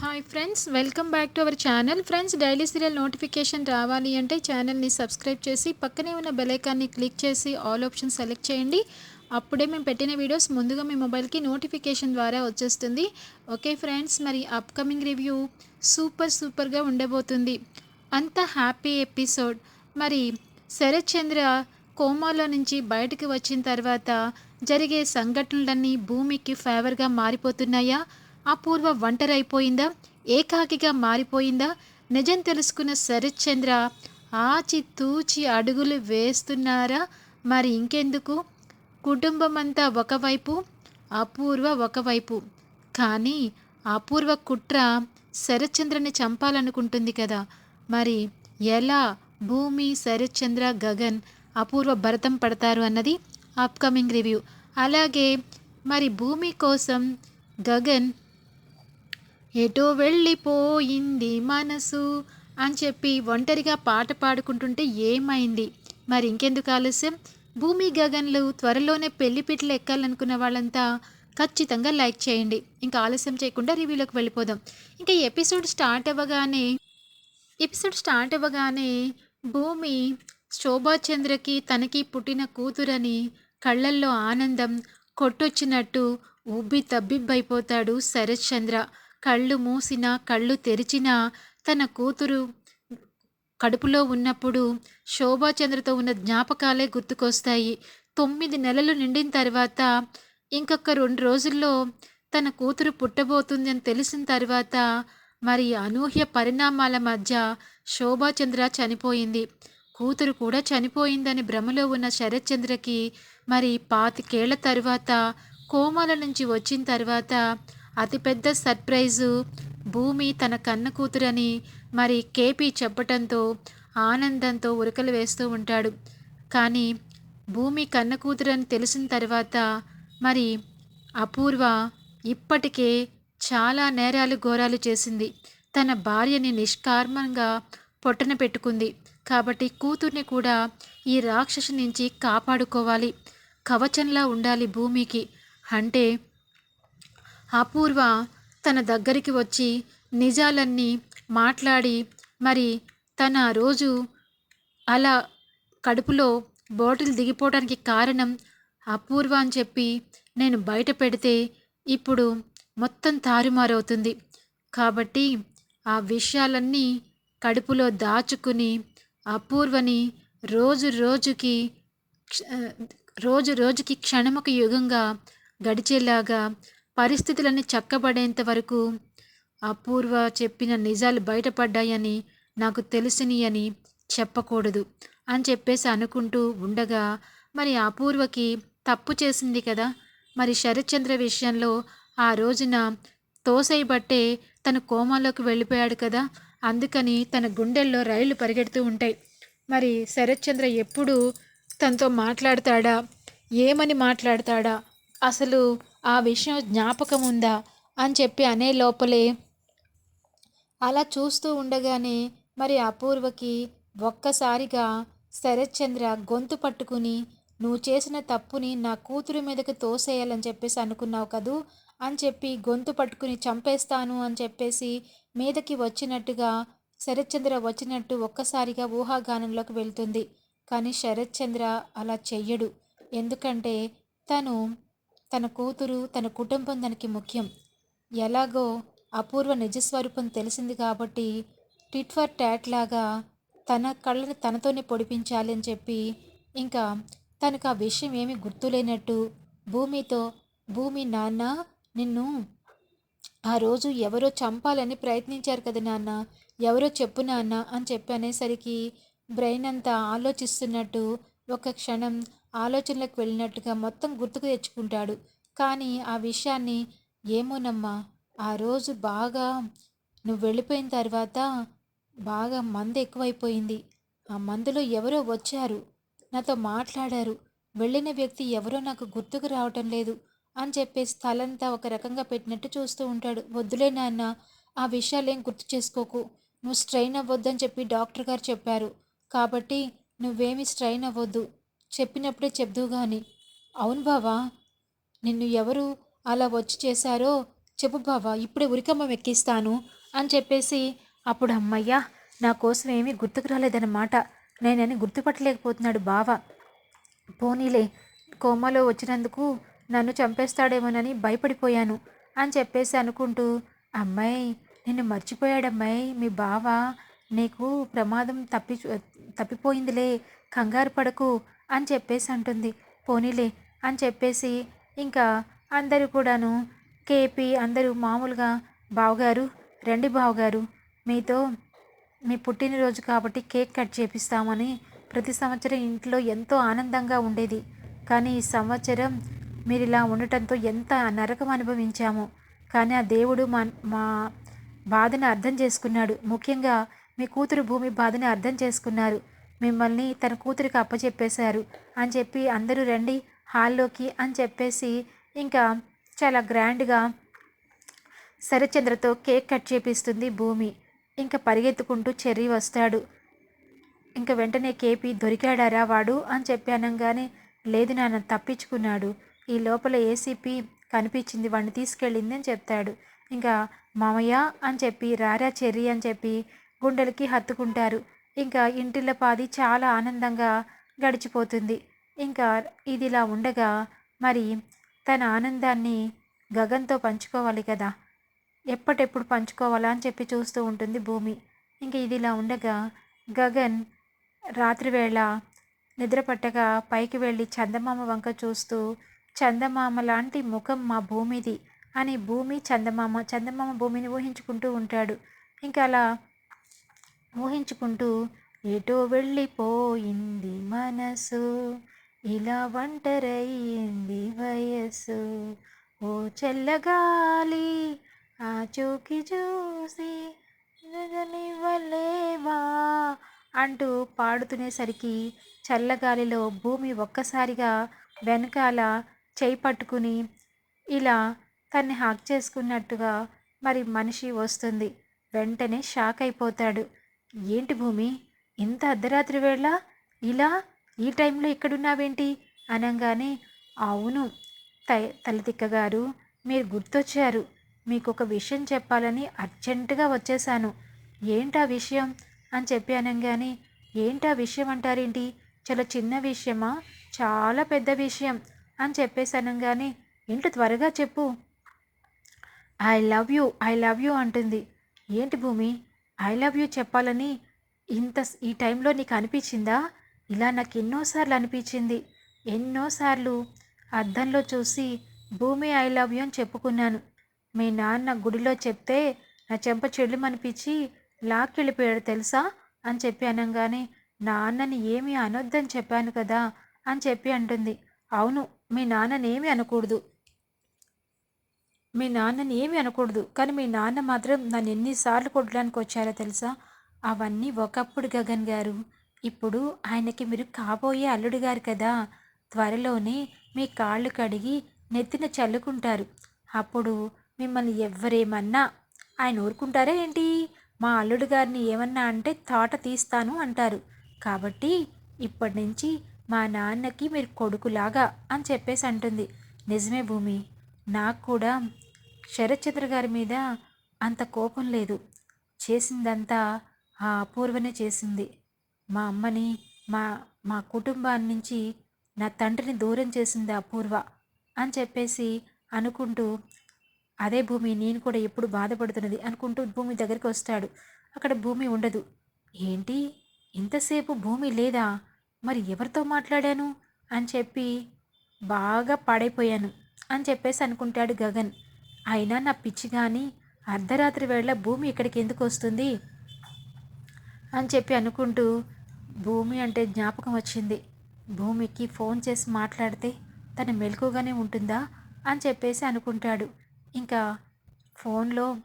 Hi friends welcome back to our channel friends daily serial notification రావాలి అంటే ఛానల్ని subscribe చేసి పక్కనే ఉన్న బెలైకాన్ని క్లిక్ చేసి ఆల్ ఆప్షన్ సెలెక్ట్ చేయండి. అప్పుడే మేము పెట్టిన వీడియోస్ ముందుగా మీ మొబైల్కి నోటిఫికేషన్ ద్వారా వచ్చేస్తుంది. ఓకే ఫ్రెండ్స్ మరి అప్కమింగ్ రివ్యూ సూపర్ సూపర్గా ఉండబోతుంది. అంత హ్యాపీ ఎపిసోడ్ మరి శరత్ చంద్ర కోమాలో నుంచి బయటకు వచ్చిన తర్వాత జరిగే సంఘటనలన్నీ భూమికి ఫేవర్గా మారిపోతున్నాయా? అపూర్వ ఒంటరైపోయిందా? ఏకాకిగా మారిపోయిందా? నిజం తెలుసుకున్న శరత్చంద్ర ఆచితూచి ఆచి తూచి అడుగులు వేస్తున్నారా? మరి ఇంకెందుకు? కుటుంబం అంతా ఒకవైపు అపూర్వ ఒకవైపు. కానీ అపూర్వ కుట్ర శరత్చంద్రని చంపాలనుకుంటుంది కదా. మరి ఎలా భూమి శరత్చంద్ర గగన్ అపూర్వ భరతం పడతారు అన్నది అప్కమింగ్ రివ్యూ అలాగే మరి భూమి కోసం గగన్ ఎటో వెళ్ళిపోయింది మనసు అని చెప్పి ఒంటరిగా పాట పాడుకుంటుంటే ఏమైంది? మరి ఇంకెందుకు ఆలస్యం? భూమి గగన్లు త్వరలోనే పెళ్ళి పిట్లు ఎక్కాలనుకున్న వాళ్ళంతా ఖచ్చితంగా లైక్ చేయండి. ఇంకా ఆలస్యం చేయకుండా రివ్యూలోకి వెళ్ళిపోదాం. ఇంకా ఎపిసోడ్ స్టార్ట్ అవ్వగానే ఎపిసోడ్ స్టార్ట్ అవ్వగానే భూమి శోభాచంద్రకి తనకి పుట్టిన కూతురని కళ్ళల్లో ఆనందం కొట్టొచ్చినట్టు ఉబ్బి తబ్బిబ్బైపోతాడు శరత్ చంద్ర. కళ్ళు మూసినా కళ్ళు తెరిచినా తన కూతురు కడుపులో ఉన్నప్పుడు శోభాచంద్రతో ఉన్న జ్ఞాపకాలే గుర్తుకొస్తాయి. తొమ్మిది నెలలు నిండిన తర్వాత ఇంకొక రెండు రోజుల్లో తన కూతురు పుట్టబోతుంది అని తెలిసిన తర్వాత మరి అనూహ్య పరిణామాల మధ్య శోభాచంద్ర చనిపోయింది. కూతురు కూడా చనిపోయిందని భ్రమలో ఉన్న శరత్చంద్రకి మరి పాతికేళ్ళ తర్వాత కోమాల నుంచి వచ్చిన తర్వాత అతిపెద్ద సర్ప్రైజు భూమి తన కన్న కూతురని మరి కేపీ చెప్పటంతో ఆనందంతో ఉరకలు వేస్తూ ఉంటాడు. కానీ భూమి కన్న కూతురని తెలిసిన తర్వాత మరి అపూర్వ ఇప్పటికే చాలా నేరాలు ఘోరాలు చేసింది. తన భార్యని నిష్కార్మంగా పొట్టన పెట్టుకుంది. కాబట్టి కూతుర్ని కూడా ఈ రాక్షసు నుంచి కాపాడుకోవాలి. కవచంలా ఉండాలి భూమికి. అంటే అపూర్వ తన దగ్గరికి వచ్చి నిజాలన్నీ మాట్లాడి మరి తన రోజు అలా కడుపులో బాటిల్ దిగిపోవడానికి కారణం అపూర్వ అని చెప్పి నేను బయట పెడితే ఇప్పుడు మొత్తం తారుమారవుతుంది. కాబట్టి ఆ విషయాలన్నీ కడుపులో దాచుకుని అపూర్వని రోజు రోజుకి రోజు రోజుకి క్షణమొక యుగంగా గడిచేలాగా పరిస్థితులన్నీ చక్కబడేంత వరకు అపూర్వ చెప్పిన నిజాలు బయటపడ్డాయని నాకు తెలిసిని అని చెప్పకూడదు అని చెప్పేసి అనుకుంటూ ఉండగా మరి అపూర్వకి తప్పు చేసింది కదా? మరి శరత్చంద్ర విషయంలో ఆ రోజున తోసైబట్టే తన కోమాలోకి వెళ్ళిపోయాడు కదా? అందుకని తన గుండెల్లో రైళ్ళు పరిగెడుతూ ఉంటాయి. మరి శరత్చంద్ర ఎప్పుడు తనతో మాట్లాడతాడా? ఏమని మాట్లాడతాడా? అసలు ఆ విషయం జ్ఞాపకం ఉందా అని చెప్పి అనే లోపలే అలా చూస్తూ ఉండగానే మరి అపూర్వకి ఒక్కసారిగా శరత్చంద్ర గొంతు పట్టుకుని నువ్వు చేసిన తప్పుని నా కూతురు మీదకి తోసేయాలని చెప్పేసి అనుకున్నావు కదూ అని చెప్పి గొంతు పట్టుకుని చంపేస్తాను అని చెప్పేసి మీదకి వచ్చినట్టుగా శరత్చంద్ర వచ్చినట్టు ఒక్కసారిగా ఊహాగానంలోకి వెళ్తుంది. కానీ శరత్చంద్ర అలా చెయ్యడు. ఎందుకంటే తను తన కూతురు తన కుటుంబం తనకి ముఖ్యం. ఎలాగో అపూర్వ నిజస్వరూపం తెలిసింది కాబట్టి టిట్ ఫర్ ట్యాట్ లాగా తన కళ్ళని తనతోనే పొడిపించాలి అని చెప్పి ఇంకా తనకు ఆ విషయం ఏమీ గుర్తులేనట్టు భూమితో భూమి నాన్న నిన్ను ఆ రోజు ఎవరో చంపాలని ప్రయత్నించారు కదా నాన్న ఎవరో చెప్పు నాన్న అని చెప్పి అనేసరికి బ్రెయిన్ అంతా ఆలోచిస్తున్నట్టు ఒక క్షణం ఆలోచనలకు వెళ్ళినట్టుగా మొత్తం గుర్తుకు తెచ్చుకుంటాడు. కానీ ఆ విషయాన్ని ఏమోనమ్మా ఆ రోజు బాగా నువ్వు వెళ్ళిపోయిన తర్వాత బాగా మందు ఎక్కువైపోయింది. ఆ మందులో ఎవరో వచ్చారు నాతో మాట్లాడారు వెళ్ళిన వ్యక్తి ఎవరో నాకు గుర్తుకు రావటం లేదు అని చెప్పేసి తలంతా ఒక రకంగా పెట్టినట్టు చూస్తూ ఉంటాడు. వద్దులే నాన్న ఆ విషయాలు ఏం గుర్తు చేసుకోకు. నువ్వు స్ట్రెయిన్ అవ్వద్దని చెప్పి డాక్టర్ గారు చెప్పారు. కాబట్టి నువ్వేమి స్ట్రెయిన్ అవ్వద్దు. చెప్పినప్పుడే చెప్దు కానీ అవును బావా నిన్ను ఎవరు అలా వచ్చి చేశారో చెప్పు బావా ఇప్పుడే ఉరికమ్మ ఎక్కిస్తాను అని చెప్పేసి అప్పుడు అమ్మయ్య నా కోసం ఏమీ గుర్తుకు రాలేదన్నమాట. నేనని గుర్తుపట్టలేకపోతున్నాడు బావ. పోనీలే కోమలో వచ్చినందుకు నన్ను చంపేస్తాడేమోనని భయపడిపోయాను అని చెప్పేసి అనుకుంటూ అమ్మాయి నిన్ను మర్చిపోయాడమ్మాయి మీ బావ నీకు ప్రమాదం తప్పి తప్పిపోయిందిలే కంగారు పడకు అని చెప్పేసి అంటుంది. పోనీలే అని చెప్పేసి ఇంకా అందరూ కూడాను కేపీ అందరూ మామూలుగా బావగారు రండి బావగారు మీతో మీ పుట్టినరోజు కాబట్టి కేక్ కట్ చేపిస్తామని ప్రతి సంవత్సరం ఇంట్లో ఎంతో ఆనందంగా ఉండేది. కానీ ఈ సంవత్సరం మీరు ఇలా ఉండటంతో ఎంత నరకం అనుభవించాము. కానీ ఆ దేవుడు మా మా బాధను అర్థం చేసుకున్నాడు. ముఖ్యంగా మీ కూతురు భూమి బాధని అర్థం చేసుకున్నారు. మిమ్మల్ని తన కూతురికి అప్పచెప్పేశారు అని చెప్పి అందరూ రండి హాల్లోకి అని చెప్పేసి ఇంకా చాలా గ్రాండ్గా శరచంద్రతో కేక్ కట్ చేపిస్తుంది భూమి. ఇంకా పరిగెత్తుకుంటూ చెర్రీ వస్తాడు. ఇంకా వెంటనే కేపీ దొరికాడారా వాడు అని చెప్పి అనగానే లేదు నాన్న తప్పించుకున్నాడు. ఈ లోపల ఏసీపీ కనిపించింది వాడిని తీసుకెళ్ళింది అని చెప్తాడు. ఇంకా మామయ్య అని చెప్పి రారా చెర్రీ అని చెప్పి గుండెలకి హత్తుకుంటారు. ఇంకా ఇంటిలో పాది చాలా ఆనందంగా గడిచిపోతుంది. ఇంకా ఇదిలా ఉండగా మరి తన ఆనందాన్ని గగన్తో పంచుకోవాలి కదా. ఎప్పటెప్పుడు పంచుకోవాలా అని చెప్పి చూస్తూ ఉంటుంది భూమి. ఇంక ఇదిలా ఉండగా గగన్ రాత్రివేళ నిద్రపట్టగా పైకి వెళ్ళి చందమామ వంక చూస్తూ చందమామ లాంటి ముఖం మా భూమిది అని భూమి చందమామ చందమామ భూమిని ఊహించుకుంటూ ఉంటాడు. ఇంకా అలా ఊహించుకుంటూ ఎటో వెళ్ళిపోయింది మనసు. ఇలా ఒంటరయ్యింది వయస్సు. ఓ చల్లగాలి ఆ చూకి చూసి నివ్వలేవా అంటూ పాడుతునేసరికి చల్లగాలిలో భూమి ఒక్కసారిగా వెనకాల చేయి పట్టుకుని ఇలా తన్ని హాక్ చేసుకున్నట్టుగా మరి మనిషి వస్తుంది. వెంటనే షాక్ అయిపోతాడు. ఏంటి భూమి? ఇంత అర్ధరాత్రి వేళ? ఇలా? ఈ టైంలో ఇక్కడున్నావేంటి అనగానే అవును తలతిక్క గారు మీరు గుర్తొచ్చారు. మీకు ఒక విషయం చెప్పాలని అర్జెంటుగా వచ్చేసాను ఏంటా విషయం? అని చెప్పి అనగానే ఏంటా విషయం అంటారేంటి? చాలా చిన్న విషయమా? చాలా పెద్ద విషయం అని చెప్పేసి అనగానే ఏంటి త్వరగా చెప్పు. I love you I love you అంటుంది. ఏంటి భూమి? ఐ లవ్ యూ చెప్పాలని ఇంత ఈ టైంలో నీకు అనిపించిందా? ఇలా నాకు ఎన్నోసార్లు అనిపించింది. ఎన్నోసార్లు అద్దంలో చూసి భూమి ఐ లవ్ యూ అని చెప్పుకున్నాను. మీ నాన్న గుడిలో చెప్తే నా చెంప చెల్లుమనిపించి లాక్కెళ్ళిపోయాడు తెలుసా? అని చెప్పి అనగానే నాన్నని ఏమీ అనొద్దని చెప్పాను కదా అని చెప్పి అంటుంది. అవును మీ నాన్నని ఏమి అనకూడదు. మీ నాన్నని ఏమి అనకూడదు. కానీ మీ నాన్న మాత్రం నన్ను ఎన్నిసార్లు కొట్టడానికి వచ్చారో తెలుసా? అవన్నీ ఒకప్పుడు గగన్ గారు. ఇప్పుడు ఆయనకి మీరు కాబోయే అల్లుడు గారు కదా? త్వరలోనే మీ కాళ్ళు కడిగి నెత్తిన చల్లుకుంటారు. అప్పుడు మిమ్మల్ని ఎవరేమన్నా ఆయన ఊరుకుంటారా ఏంటి? మా అల్లుడు గారిని ఏమన్నా అంటే తోట తీస్తాను అంటారు. కాబట్టి ఇప్పటి నుంచి మా నాన్నకి మీరు కొడుకులాగా అని చెప్పేసి అంటుంది. నిజమే భూమి. నాకు కూడా శరత్చంద్ర గారి మీద అంత కోపం లేదు. చేసిందంతా ఆ అపూర్వనే చేసింది. మా అమ్మని మా మా కుటుంబాన్ని నుంచి నా తండ్రిని దూరం చేసింది అపూర్వ అని చెప్పేసి అనుకుంటూ అదే భూమి నేను కూడా ఎప్పుడు బాధపడుతున్నది అనుకుంటూ భూమి దగ్గరికి వస్తాడు. అక్కడ భూమి ఉండదు. ఏంటి? ఇంతసేపు భూమి లేదా? మరి ఎవరితో మాట్లాడాను? అని చెప్పి బాగా పాడైపోయాను. అని చెప్పేసి అనుకుంటాడు గగన్. అయినా నా పిచ్చి కానీ అర్ధరాత్రి వేళ భూమి ఇక్కడికి ఎందుకు వస్తుంది? అని చెప్పి అనుకుంటూ భూమి అంటే జ్ఞాపకం వచ్చింది. భూమికి ఫోన్ చేసి మాట్లాడితే తను మెలకుగానే ఉంటుందా? అని చెప్పేసి అనుకుంటాడు. ఇంకా ఫోన్లో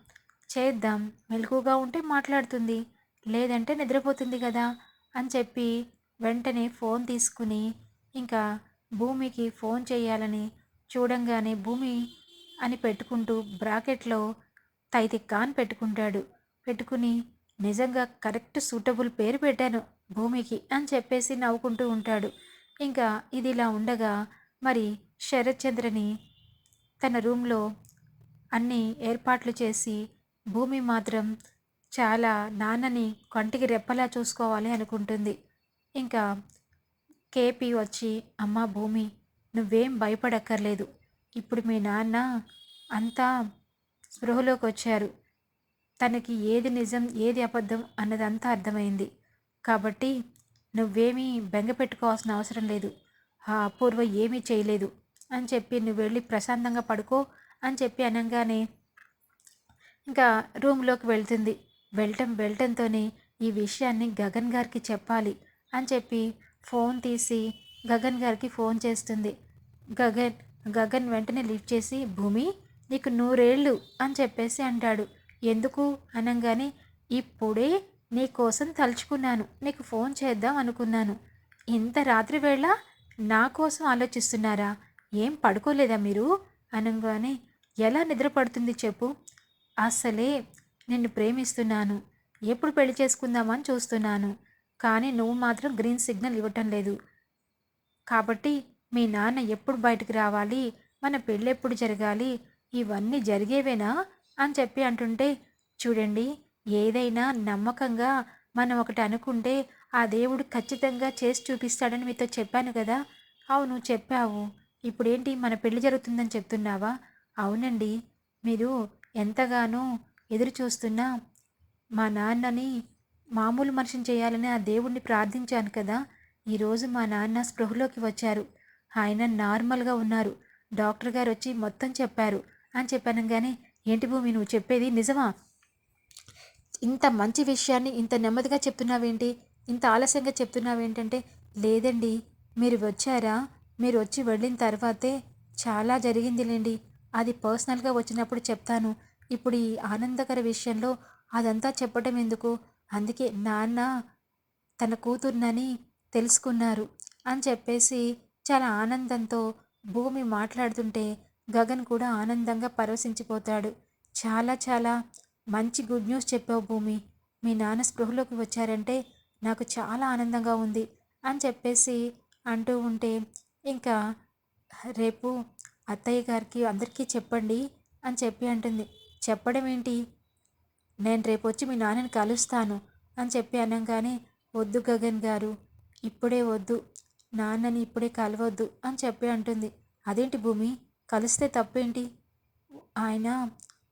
చేద్దాం మెలకుగా ఉంటే మాట్లాడుతుంది. లేదంటే నిద్రపోతుంది కదా? అని చెప్పి వెంటనే ఫోన్ తీసుకుని ఇంకా భూమికి ఫోన్ చేయాలని చూడంగానే భూమి అని పెట్టుకుంటూ బ్రాకెట్లో తైతిక్క పెట్టుకుంటాడు. పెట్టుకుని నిజంగా కరెక్ట్ సూటబుల్ పేరు పెట్టాను భూమికి అని చెప్పేసి నవ్వుకుంటూ ఉంటాడు. ఇంకా ఇది ఇలా ఉండగా మరి శరత్చంద్రని తన రూమ్లో అన్ని ఏర్పాట్లు చేసి భూమి మాత్రం చాలా నాన్నని కంటికి రెప్పలా చూసుకోవాలి అనుకుంటుంది. ఇంకా కేపీ వచ్చి అమ్మ భూమి నువ్వేం భయపడక్కర్లేదు. ఇప్పుడు మీ నాన్న అంతా స్పృహలోకి వచ్చారు తనకి ఏది నిజం ఏది అబద్ధం అన్నదంతా అర్థమైంది. కాబట్టి నువ్వేమీ బెంగ పెట్టుకోవాల్సిన అవసరం లేదు. ఆ అపూర్వ ఏమీ చేయలేదు. అని చెప్పి నువ్వు వెళ్ళి ప్రశాంతంగా పడుకో అని చెప్పి అనగానే ఇంకా రూమ్లోకి వెళ్తుంది. వెళ్ళటం వెళ్ళటంతోనే ఈ విషయాన్ని గగన్ గారికి చెప్పాలి అని చెప్పి ఫోన్ తీసి గగన్ గారికి ఫోన్ చేస్తుంది. గగన్ గగన్ వెంటనే లిఫ్ట్ చేసి భూమి నీకు నూరేళ్ళు అని చెప్పేసి అంటాడు. ఎందుకు? అనగానే ఇప్పుడే నీ కోసం తలుచుకున్నాను. నీకు ఫోన్ చేద్దాం అనుకున్నాను. ఇంత రాత్రి వేళ నా కోసం ఆలోచిస్తున్నారా? ఏం పడుకోలేదా మీరు? అనగానే ఎలా నిద్రపడుతుంది చెప్పు. అసలే నిన్ను ప్రేమిస్తున్నాను. ఎప్పుడు పెళ్ళి చేసుకుందామని చూస్తున్నాను. కానీ నువ్వు మాత్రం గ్రీన్ సిగ్నల్ ఇవ్వటం లేదు. కాబట్టి మీ నాన్న ఎప్పుడు బయటకు రావాలి? మన పెళ్ళి ఎప్పుడు జరగాలి? ఇవన్నీ జరిగేవేనా? అని చెప్పి అంటుంటే చూడండి ఏదైనా నమ్మకంగా మనం ఒకటి అనుకుంటే ఆ దేవుడు ఖచ్చితంగా చేసి చూపిస్తాడని మీతో చెప్పాను కదా? అవును చెప్పావు. ఇప్పుడేంటి మన పెళ్ళి జరుగుతుందని చెప్తున్నావా? అవునండి. మీరు ఎంతగానో ఎదురు చూస్తున్నా మా నాన్నని మామూలు మనిషిని చేయాలని ఆ దేవుణ్ణి ప్రార్థించాను కదా? ఈరోజు మా నాన్న స్పృహలోకి వచ్చారు. ఆయన నార్మల్గా ఉన్నారు. డాక్టర్ గారు వచ్చి మొత్తం చెప్పారు. అని చెప్పాను కానీ ఏంటి భూమి నువ్వు చెప్పేది నిజమా? ఇంత మంచి విషయాన్ని ఇంత నెమ్మదిగా చెప్తున్నావేంటి? ఇంత ఆలస్యంగా చెప్తున్నావేంటంటే లేదండి. మీరు వచ్చారా? మీరు వచ్చి వెళ్ళిన తర్వాతే చాలా జరిగిందిలేండి. అది పర్సనల్గా వచ్చినప్పుడు చెప్తాను. ఇప్పుడు ఈ ఆనందకర విషయంలో అదంతా చెప్పటం ఎందుకు? అందుకే నాన్న తన కూతుర్నని తెలుసుకున్నారు. అని చెప్పేసి చాలా ఆనందంతో భూమి మాట్లాడుతుంటే గగన్ కూడా ఆనందంగా పరవశించిపోతాడు చాలా చాలా మంచి గుడ్ న్యూస్ చెప్పావు భూమి. మీ నాన్న స్పృహలోకి వచ్చారంటే నాకు చాలా ఆనందంగా ఉంది అని చెప్పేసి అంటూ ఉంటే ఇంకా రేపు అత్తయ్య గారికి అందరికీ చెప్పండి అని చెప్పి అంటుంది. చెప్పడం ఏంటి? నేను రేపు వచ్చి మీ నాన్నని కలుస్తాను అని చెప్పి అనగానే వద్దు గగన్ గారు. ఇప్పుడే వద్దు. నాన్నని ఇప్పుడే కలవద్దు అని చెప్పి అంటుంది. అదేంటి భూమి? కలిస్తే తప్పేంటి? ఆయన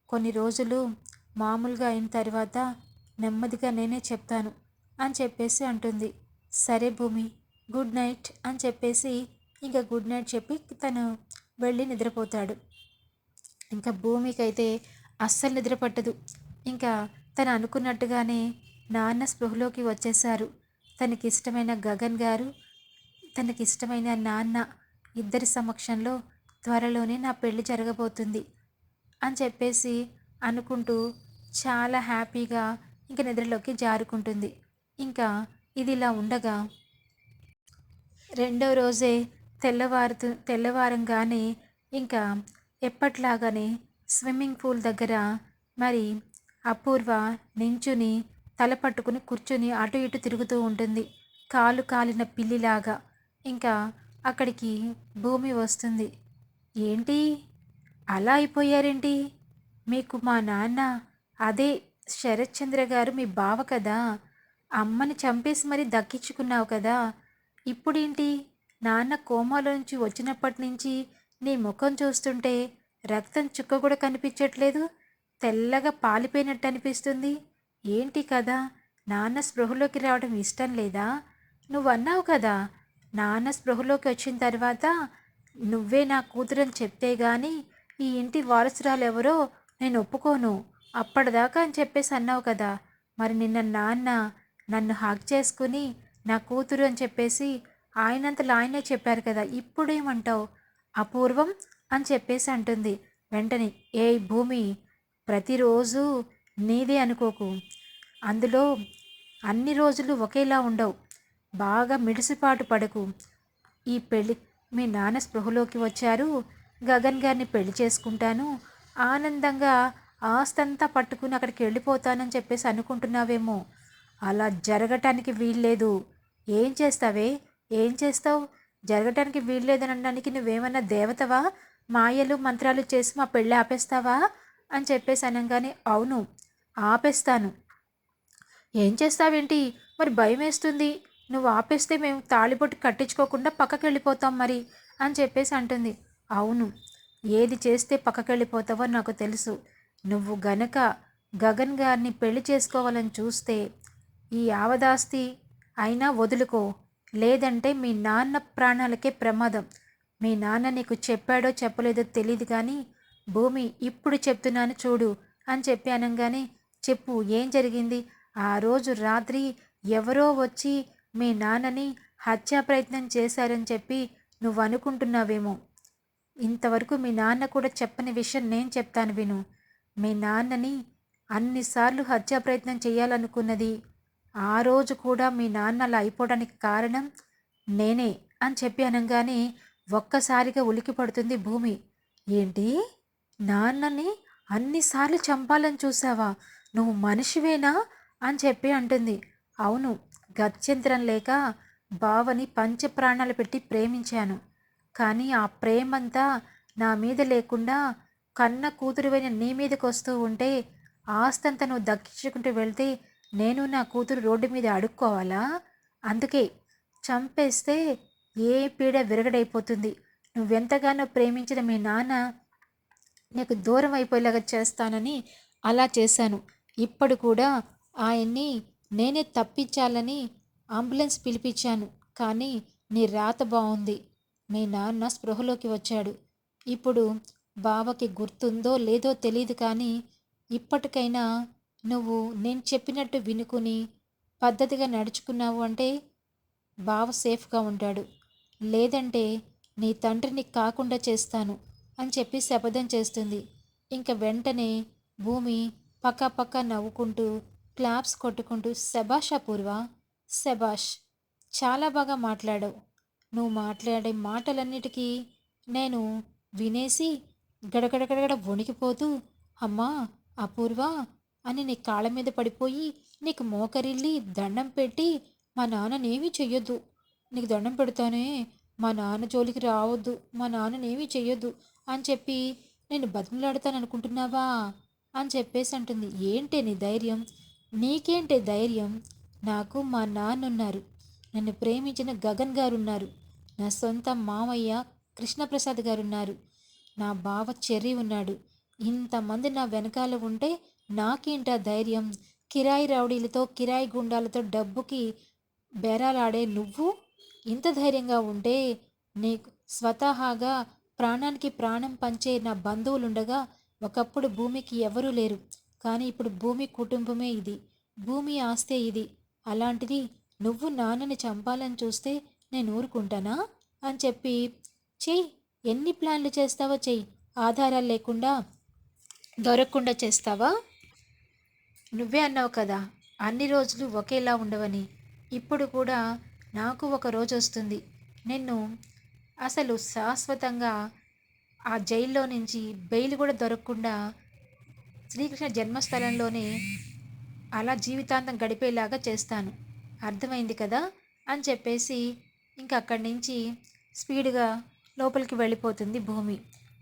కొన్ని రోజులు మామూలుగా అయిన తర్వాత నెమ్మదిగా నేనే చెప్తాను అని చెప్పేసి అంటుంది. సరే భూమి గుడ్ నైట్ అని చెప్పేసి ఇంకా గుడ్ నైట్ చెప్పి తను వెళ్ళి నిద్రపోతాడు. ఇంకా భూమికైతే అస్సలు నిద్ర పట్టదు. ఇంకా తను అనుకున్నట్టుగానే నాన్న స్పృహలోకి వచ్చేశారు. తనకిష్టమైన గగన్ గారు తనకిష్టమైన నాన్న ఇద్దరి సమక్షంలో త్వరలోనే నా పెళ్ళి జరగబోతుంది అని చెప్పేసి అనుకుంటూ చాలా హ్యాపీగా ఇంక నిద్రలోకి జారుకుంటుంది. ఇంకా ఇది ఇలా ఉండగా రెండో రోజే తెల్లవారుతూ తెల్లవారంగానే ఇంకా ఎప్పట్లాగానే స్విమ్మింగ్ పూల్ దగ్గర మరి అపూర్వ నించుని తల పట్టుకుని కూర్చుని అటు ఇటు తిరుగుతూ ఉంటుంది. కాలు కాలిన పిల్లిలాగా ఇంకా అక్కడికి భూమి వస్తుంది. ఏంటి? అలా అయిపోయారేంటి? మీకు మా నాన్న అదే శరత్చంద్ర గారు మీ బావ కదా? అమ్మని చంపేసి మరీ దక్కించుకున్నావు కదా? ఇప్పుడేంటి? నాన్న కోమాలో నుంచి వచ్చినప్పటి నుంచి నీ ముఖం చూస్తుంటే రక్తం చుక్క కూడా కనిపించట్లేదు. తెల్లగా పాలిపోయినట్టు అనిపిస్తుంది. ఏంటి కదా? నాన్న స్పృహలోకి రావడం ఇష్టం లేదా? నువ్వు అన్నావు కదా నాన్న స్పృహలోకి వచ్చిన తర్వాత నువ్వే నా కూతురని చెప్తే గాని ఈ ఇంటి వారసురాలు ఎవరో నేను ఒప్పుకోను. అప్పటిదాకా అని చెప్పేసి అన్నావు కదా. మరి నిన్న నాన్న నన్ను హాక్ చేసుకుని నా కూతురు అని చెప్పేసి ఆయనంతలో ఆయనే చెప్పారు కదా. ఇప్పుడేమంటావు? అపూర్వం అని చెప్పేసి అంటుంది. వెంటనే ఏ భూమి ప్రతిరోజు నీదే అనుకోకు. అందులో అన్ని రోజులు ఒకేలా ఉండవు. బాగా మిడిసిపాటు పడకు. ఈ పెళ్ళి మీ నాన్న స్పృహలోకి వచ్చారు. గగన్ గారిని పెళ్ళి చేసుకుంటాను. ఆనందంగా ఆస్తంతా పట్టుకుని అక్కడికి వెళ్ళిపోతానని చెప్పేసి అనుకుంటున్నావేమో. అలా జరగటానికి వీల్లేదు. ఏం చేస్తావే? ఏం చేస్తావు? జరగటానికి వీల్లేదని అనడానికి నువ్వేమన్నా దేవతవా? మాయలు మంత్రాలు చేసి మా పెళ్ళి ఆపేస్తావా? అని చెప్పేసి అనగానే అవును ఆపేస్తాను. ఏం చేస్తావేంటి? మరి భయం వేస్తుంది నువ్వు ఆపేస్తే మేము తాళిబొట్టు కట్టించుకోకుండా పక్కకి వెళ్ళిపోతాం మరి అని చెప్పేసి అంటుంది. అవును ఏది చేస్తే పక్కకి వెళ్ళిపోతావో నాకు తెలుసు. నువ్వు గనక గగన్ గారిని పెళ్ళి చేసుకోవాలని చూస్తే ఈ యావదాస్తి అయినా వదులుకో. లేదంటే మీ నాన్న ప్రాణాలకే ప్రమాదం. మీ నాన్న నీకు చెప్పాడో చెప్పలేదో తెలియదు కానీ భూమి ఇప్పుడు చెప్తున్నాను చూడు అని చెప్పి అనగానే చెప్పు ఏం జరిగింది? ఆ రోజు రాత్రి ఎవరో వచ్చి మీ నాన్నని హత్యా ప్రయత్నం చేశారని చెప్పి నువ్వు అనుకుంటున్నావేమో ఇంతవరకు మీ నాన్న కూడా చెప్పని విషయం నేను చెప్తాను విను. మీ నాన్నని అన్నిసార్లు హత్యా ప్రయత్నం చేయాలనుకున్నది ఆ రోజు కూడా మీ నాన్న అలా అయిపోవడానికి కారణం నేనే అని చెప్పి అనగానే ఒక్కసారిగా ఉలికి పడుతుంది భూమి. ఏంటి? నాన్నని అన్నిసార్లు చంపాలని చూసావా నువ్వు మనిషివేనా? అని చెప్పి అంటుంది. అవును గత్యంతరం లేక బావని పంచప్రాణాలు పెట్టి ప్రేమించాను. కానీ ఆ ప్రేమంతా నా మీద లేకుండా కన్న కూతురువైన నీ మీదకి వస్తూ ఉంటే ఆస్తంతా నువ్వు దక్కించుకుంటూ వెళ్తే నేను నా కూతురు రోడ్డు మీద అడుక్కోవాలా? అందుకే చంపేస్తే ఏ పీడ విరగడైపోతుంది. నువ్వెంతగానో ప్రేమించిన మీ నాన్న నీకు దూరం అయిపోయేలాగా చేస్తానని అలా చేశాను. ఇప్పుడు కూడా ఆయన్ని నేనే తప్పించాలని అంబులెన్స్ పిలిపించాను కానీ నీ రాత బాగుంది మీ నాన్న స్పృహలోకి వచ్చాడు. ఇప్పుడు బావకి గుర్తుందో లేదో తెలియదు కానీ ఇప్పటికైనా నువ్వు నేను చెప్పినట్టు వినుకుని పద్ధతిగా నడుచుకున్నావు అంటే బావ సేఫ్గా ఉంటాడు. లేదంటే నీ తండ్రిని కాకుండా చేస్తాను అని చెప్పి శపథం చేస్తుంది. ఇంక వెంటనే భూమి పక్క పక్క నవ్వుకుంటూ క్లాప్స్ కొట్టుకుంటూ శబాష్ అపూర్వ శబాష్ చాలా బాగా మాట్లాడావు. నువ్వు మాట్లాడే మాటలన్నిటికీ నేను వినేసి గడగడగడగడ వణికిపోతూ అమ్మా అపూర్వ అని నీ కాళ్ళ మీద పడిపోయి నీకు మోకరిల్లి దండం పెట్టి మా నాన్ననేమీ చెయ్యొద్దు. నీకు దండం పెడతానే మా నాన్న జోలికి రావద్దు మా నాన్ననేమీ చెయ్యొద్దు అని చెప్పి నేను బతిమలాడతాను అనుకుంటున్నావా అని చెప్పేసి అంటుంది. ఏంటి నీ ధైర్యం? నీకేంటి ధైర్యం? నాకు మా నాన్న ఉన్నారు నన్ను ప్రేమించిన గగన్ గారు ఉన్నారు నా సొంత మామయ్య కృష్ణప్రసాద్ గారు ఉన్నారు నా బావ చెర్రి ఉన్నాడు. ఇంతమంది నా వెనకాల ఉంటే నాకేంటా ధైర్యం? కిరాయి రౌడీలతో కిరాయి గుండాలతో డబ్బుకి బేరాలాడే నువ్వు? ఇంత ధైర్యంగా ఉంటే నీకు స్వతహాగా ప్రాణానికి ప్రాణం పంచే నా బంధువులుండగా ఒకప్పుడు భూమికి ఎవరూ లేరు. కానీ ఇప్పుడు భూమి కుటుంబమే ఇది. భూమి ఆస్తే ఇది. అలాంటిది నువ్వు నాన్నని చంపాలని చూస్తే నేను ఊరుకుంటానా? అని చెప్పి చెయ్యి ఎన్ని ప్లాన్లు చేస్తావో చెయ్యి. ఆధారాలు లేకుండా దొరకకుండా చేస్తావా? నువ్వే అన్నావు కదా అన్ని రోజులు ఒకేలా ఉండవని. ఇప్పుడు కూడా నాకు ఒక రోజు వస్తుంది. నిన్ను అసలు శాశ్వతంగా ఆ జైల్లో నుంచి బెయిల్ కూడా దొరకకుండా శ్రీకృష్ణ జన్మస్థలంలోనే అలా జీవితాంతం గడిపేలాగా చేస్తాను. అర్థమైంది కదా? అని చెప్పేసి ఇంకా అక్కడి నుంచి స్పీడ్గా లోపలికి వెళ్ళిపోతుంది భూమి.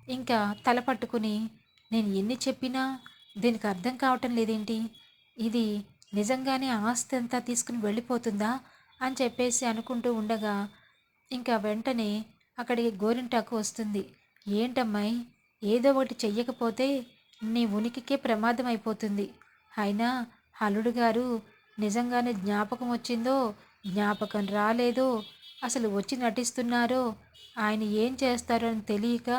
ఇంకా తల పట్టుకుని నేను ఎన్ని చెప్పినా దీనికి అర్థం కావటం లేదేంటి? ఇది నిజంగానే ఆస్తి అంతా తీసుకుని వెళ్ళిపోతుందా? అని చెప్పేసి అనుకుంటూ ఉండగా ఇంకా వెంటనే అక్కడికి గోరింటాకు వస్తుంది. ఏంటమ్మాయి? ఏదో ఒకటి చెయ్యకపోతే నీ ఉనికికే ప్రమాదం అయిపోతుంది అయినా అల్లుడు గారు నిజంగానే జ్ఞాపకం వచ్చిందో జ్ఞాపకం రాలేదో అసలు వచ్చి నటిస్తున్నారో ఆయన ఏం చేస్తారో అని తెలియక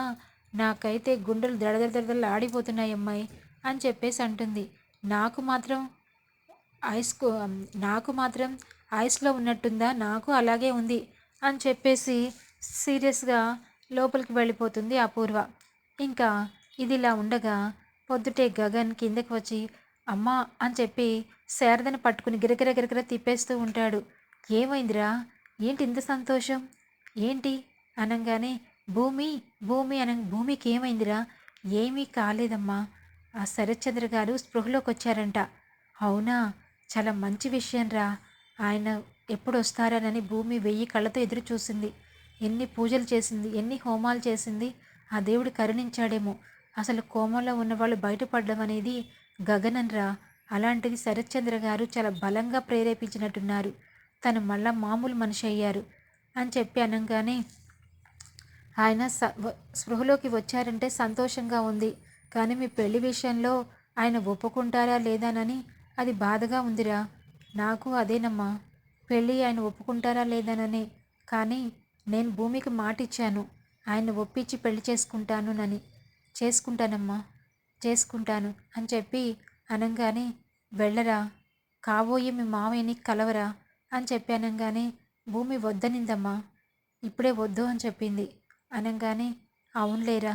నాకైతే గుండెలు దడదడదడలు ఆడిపోతున్నాయి అమ్మాయి అని చెప్పేసి అంటుంది. నాకు మాత్రం ఐస్ నాకు మాత్రం ఐస్లో ఉన్నట్టుందా? నాకు అలాగే ఉంది అని చెప్పేసి సీరియస్గా లోపలికి వెళ్ళిపోతుంది అపూర్వ. ఇంకా ఇదిలా ఉండగా పొద్దుటే గగన్ కిందకి వచ్చి అమ్మా అని చెప్పి శారదని పట్టుకుని గిరగిర గిరగిర తిప్పేస్తూ ఉంటాడు. ఏమైందిరా? ఏంటి ఇంత సంతోషం? ఏంటి? అనగానే భూమి భూమి అన భూమికి ఏమైందిరా? ఏమీ కాలేదమ్మా. ఆ శరత్చంద్ర గారు స్పృహలోకి వచ్చారంట. అవునా? చాలా మంచి విషయం రా. ఆయన ఎప్పుడు వస్తారనని భూమి వెయ్యి కళ్ళతో ఎదురు చూసింది. ఎన్ని పూజలు చేసింది ఎన్ని హోమాలు చేసింది ఆ దేవుడు కరుణించాడేమో. అసలు కోమలో ఉన్నవాళ్ళు బయటపడడం అనేది గగనంరా. అలాంటిది శరత్చంద్ర గారు చాలా బలంగా ప్రేరేపించినట్టున్నారు. తను మళ్ళా మామూలు మనిషి అయ్యారు అని చెప్పి అనగానే ఆయన స స్పృహలోకి వచ్చారంటే సంతోషంగా ఉంది. కానీ మీ పెళ్ళి విషయంలో ఆయన ఒప్పుకుంటారా లేదానని అది బాధగా ఉందిరా. నాకు అదేనమ్మా పెళ్ళి ఆయన ఒప్పుకుంటారా లేదానని. కానీ నేను భూమికి మాట ఇచ్చాను ఆయన ఒప్పించి పెళ్ళి చేసుకుంటానునని. చేసుకుంటానమ్మా చేసుకుంటాను అని చెప్పి అనగానే వెళ్ళరా కాబోయే మీ మావయ్యని కలవరా అని చెప్పి అనగానే భూమి వద్దనిందమ్మా ఇప్పుడే వద్దు అని చెప్పింది. అనగానే అవునులేరా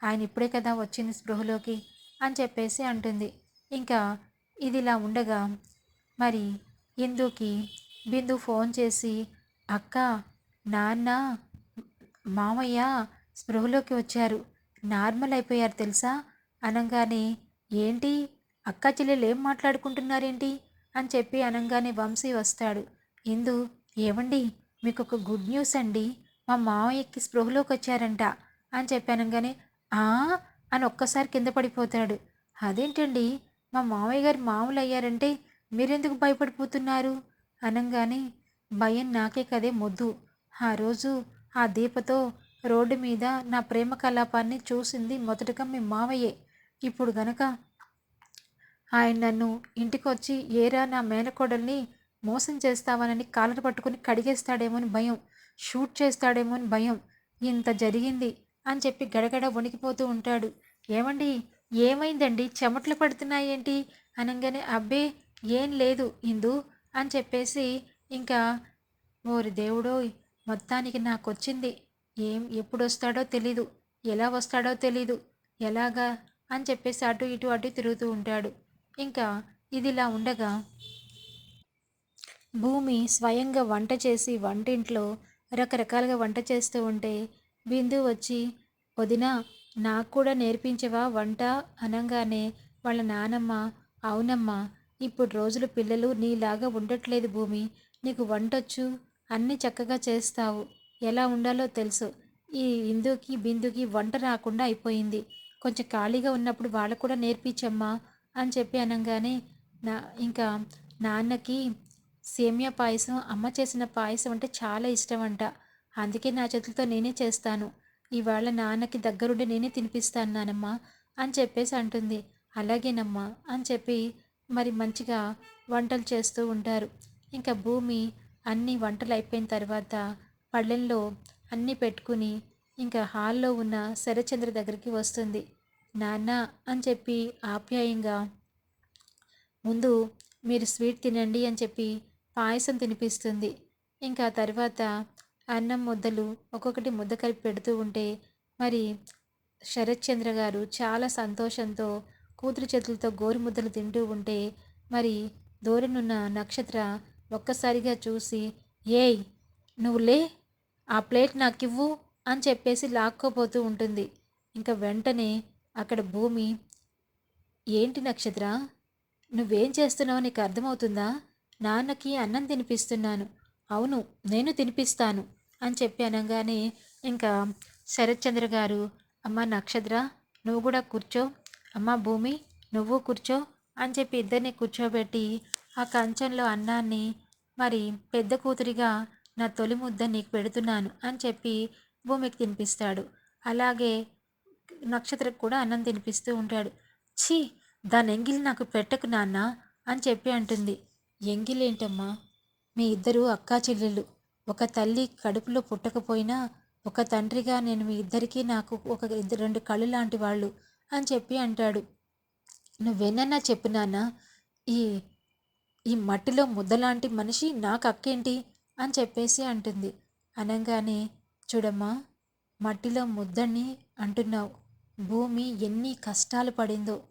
ఆయన ఇప్పుడే కదా వచ్చింది స్పృహలోకి అని చెప్పేసి అంటుంది. ఇంకా ఇది ఇలా ఉండగా మరి ఇందుకి బిందు ఫోన్ చేసి అక్క నాన్న మామయ్య స్పృహలోకి వచ్చారు. నార్మల్ అయిపోయారు తెలుసా? అనగానే ఏంటి? అక్క చెల్లెలు ఏం మాట్లాడుకుంటున్నారేంటి? అని చెప్పి అనగానే వంశీ వస్తాడు. ఇందు ఏమండి మీకు ఒక గుడ్ న్యూస్ అండి. మా మావయ్యకి స్పృహలోకి వచ్చారంట. అని చెప్పి అనగానే ఆ? అని ఒక్కసారి కింద పడిపోతాడు. అదేంటండి? మా మావయ్య గారు మామూలు అయ్యారంటే మీరెందుకు భయపడిపోతున్నారు? అనగానే భయం నాకే కదే మొద్దు. ఆ రోజు ఆ దీపతో రోడ్డు మీద నా ప్రేమ కలాపాన్ని చూసింది మొదటగా మీ మావయ్యే. ఇప్పుడు గనక ఆయన నన్ను ఇంటికొచ్చి ఏరా నా మేనకోడల్ని మోసం చేస్తావనని కాలర్ పట్టుకుని కడిగేస్తాడేమో అని భయం షూట్ చేస్తాడేమో అని భయం ఇంత జరిగింది అని చెప్పి గడగడ వణికిపోతూ ఉంటాడు. ఏమండి ఏమైందండి? చెమట్లు పడుతున్నాయేంటి? అనగానే అబ్బే ఏం లేదు ఇందు అని చెప్పేసి ఇంకా ఓరి దేవుడో మొత్తానికి నాకు వచ్చింది ఏం ఎప్పుడు వస్తాడో తెలీదు. ఎలా వస్తాడో తెలీదు. ఎలాగా? అని చెప్పేసి అటు ఇటు అటు తిరుగుతూ ఉంటాడు. ఇంకా ఇదిలా ఉండగా భూమి స్వయంగా వంట చేసి వంటింట్లో రకరకాలుగా వంట చేస్తూ ఉంటే బిందు వచ్చి వదినా నాకు కూడా నేర్పించవా వంట? అనగానే వాళ్ళ నానమ్మ అవునమ్మా ఇప్పుడు రోజులు పిల్లలు నీలాగా ఉండట్లేదు భూమి. నీకు వంటొచ్చు. అన్నీ చక్కగా చేస్తావు. ఎలా ఉండాలో తెలుసు. ఈ ఇందుకి బిందుకి వంట రాకుండా అయిపోయింది. కొంచెం ఖాళీగా ఉన్నప్పుడు వాళ్ళకు కూడా నేర్పించమ్మా అని చెప్పి అనగానే నా ఇంకా నాన్నకి సేమియా పాయసం అమ్మ చేసిన పాయసం అంటే చాలా ఇష్టం అంట అందుకే నా చేతులతో నేనే చేస్తాను. ఇవాళ నాన్నకి దగ్గరుండి నేనే తినిపిస్తాను నానమ్మ అని చెప్పేసి అంటుంది. అలాగేనమ్మా అని చెప్పి మరి మంచిగా వంటలు చేస్తూ ఉంటారు. ఇంకా భూమి అన్ని వంటలు అయిపోయిన తర్వాత పళ్ళెంలో అన్నీ పెట్టుకుని ఇంకా హాల్లో ఉన్న శరచంద్ర దగ్గరికి వస్తుంది. నాన్న అని చెప్పి ఆప్యాయంగా ముందు మీరు స్వీట్ తినండి అని చెప్పి పాయసం తినిపిస్తుంది. ఇంకా తర్వాత అన్నం ముద్దలు ఒక్కొక్కటి ముద్ద కలిపి పెడుతూ ఉంటే మరి శరత్చంద్ర గారు చాలా సంతోషంతో కూతురు చేతులతో గోరు ముద్దలు తింటూ ఉంటే మరి దూరనున్న నక్షత్ర ఒక్కసారిగా చూసి ఏయ్ నువ్వు లే ఆ ప్లేట్ నాకు ఇవ్వు అని చెప్పేసి లాక్కోపోతూ ఉంటుంది. ఇంకా వెంటనే అక్కడ భూమి ఏంటి నక్షత్ర నువ్వేం చేస్తున్నావు నీకు అర్థమవుతుందా? నాన్నకి అన్నం తినిపిస్తున్నాను. అవును నేను తినిపిస్తాను అని చెప్పి అనగానే ఇంకా శరత్చంద్ర గారు అమ్మ నక్షత్ర నువ్వు కూడా కూర్చో. అమ్మ భూమి నువ్వు కూర్చో అని చెప్పి ఇద్దరిని కూర్చోబెట్టి ఆ కంచంలో అన్నాన్ని మరి పెద్ద కూతురిగా నా తొలి ముద్ద నీకు పెడుతున్నాను అని చెప్పి భూమికి తినిపిస్తాడు. అలాగే నక్షత్రకు కూడా అన్నం తినిపిస్తూ ఉంటాడు. ఛీ దాని ఎంగిలి నాకు పెట్టకు నాన్న అని చెప్పి అంటుంది. ఎంగిలేంటమ్మా మీ ఇద్దరు అక్కా చెల్లెళ్ళు. ఒక తల్లి కడుపులో పుట్టకపోయినా ఒక తండ్రిగా నేను మీ ఇద్దరికీ నాకు ఒక ఇద్దరు రెండు కళ్ళు లాంటి వాళ్ళు అని చెప్పి అంటాడు. నువ్వెన్నన్నా చెప్పు నాన్న ఈ ఈ మట్టిలో ముద్దలాంటి మనిషి నాకు అక్కేంటి? అని చెప్పేసి అంటుంది. అనగానే చూడమ్మా మట్టిలో ముద్దని అంటున్నావు. భూమి ఎన్ని కష్టాలు పడిందో.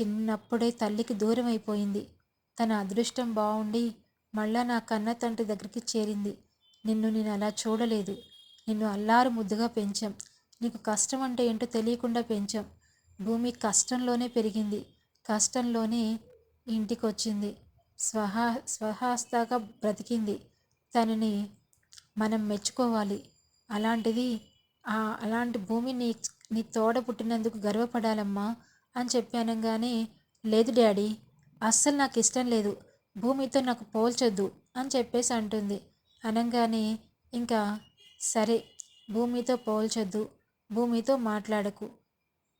చిన్నప్పుడే తల్లికి దూరం అయిపోయింది. తన అదృష్టం బాగుండి మళ్ళా నా కన్న తండ్రి దగ్గరికి చేరింది. నిన్ను నేను అలా చూడలేదు. నిన్ను అల్లారు ముద్దుగా పెంచాం. నీకు కష్టం అంటే ఏంటో తెలియకుండా పెంచాం. భూమి కష్టంలోనే పెరిగింది. కష్టంలోనే ఇంటికి వచ్చింది స్వహా స్వహాస్తగా బ్రతికింది. తనని మనం మెచ్చుకోవాలి. అలాంటిది అలాంటి భూమిని నీ తోడ పుట్టినందుకు గర్వపడాలమ్మా అని చెప్పి అనగానే లేదు డాడీ అస్సలు నాకు ఇష్టం లేదు. భూమితో నాకు పోల్చొద్దు అని చెప్పేసి అంటుంది. అనగానే ఇంకా సరే భూమితో పోల్చొద్దు భూమితో మాట్లాడకు.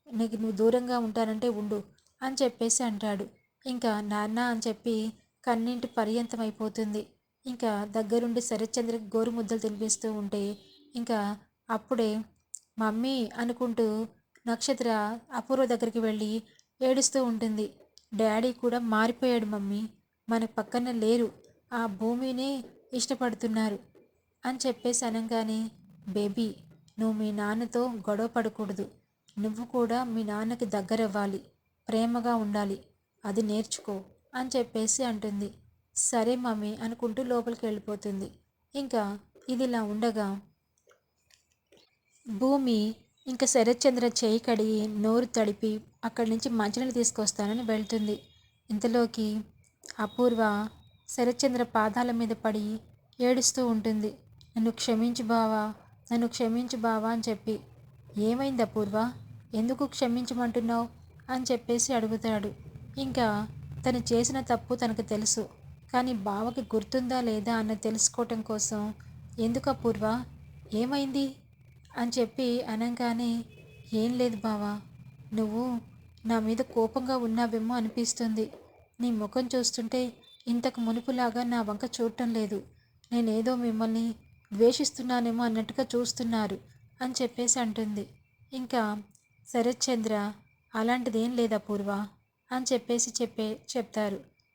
నీకు నువ్వు దూరంగా ఉంటానంటే ఉండు అని చెప్పేసి అంటాడు. ఇంకా నాన్న అని చెప్పి కన్నింటి పర్యంతం అయిపోతుంది ఇంకా దగ్గరుండి శరత్చంద్రకి గోరు ముద్దలు తినిపిస్తూ ఉంటే ఇంకా అప్పుడే మమ్మీ అనుకుంటూ నక్షత్ర అపూర్వ దగ్గరికి వెళ్ళి ఏడుస్తూ ఉంటుంది. డాడీ కూడా మారిపోయాడు మమ్మీ. మన పక్కన లేరు. ఆ భూమిని ఇష్టపడుతున్నారు అని చెప్పేసి అనగానే బేబీ నువ్వు మీ నాన్నతో గొడవ పడకూడదు. నువ్వు కూడా మీ నాన్నకి దగ్గరవ్వాలి. ప్రేమగా ఉండాలి. అది నేర్చుకో అని చెప్పేసి అంటుంది. సరే మమ్మీ అనుకుంటూ లోపలికి వెళ్ళిపోతుంది ఇంకా ఇదిలా ఉండగా భూమి ఇంకా శరత్చంద్ర చేయి కడిగి నోరు తడిపి అక్కడి నుంచి మంచినీళ్ళు తీసుకొస్తానని వెళ్తుంది. ఇంతలోకి అపూర్వ శరత్చంద్ర పాదాల మీద పడి ఏడుస్తూ ఉంటుంది. నన్ను క్షమించు బావా నన్ను క్షమించు బావా అని చెప్పి. ఏమైంది అపూర్వ? ఎందుకు క్షమించమంటున్నావు? అని చెప్పేసి అడుగుతాడు. ఇంకా తను చేసిన తప్పు తనకు తెలుసు. కానీ బావకి గుర్తుందా లేదా అన్న తెలుసుకోవటం కోసం ఎందుకు అపూర్వ ఏమైంది? అని చెప్పి అనగానే ఏం లేదు బావా నువ్వు నా మీద కోపంగా ఉన్నావేమో అనిపిస్తుంది. నీ ముఖం చూస్తుంటే ఇంతకు మునుపులాగా నా వంక చూడటం లేదు. నేనేదో మిమ్మల్ని ద్వేషిస్తున్నానేమో అన్నట్టుగా చూస్తున్నారు అని చెప్పేసి అంటుంది. ఇంకా శరత్చంద్ర అలాంటిదేం లేదా పూర్వ? అని చెప్పేసి చెప్పే చెప్తారు.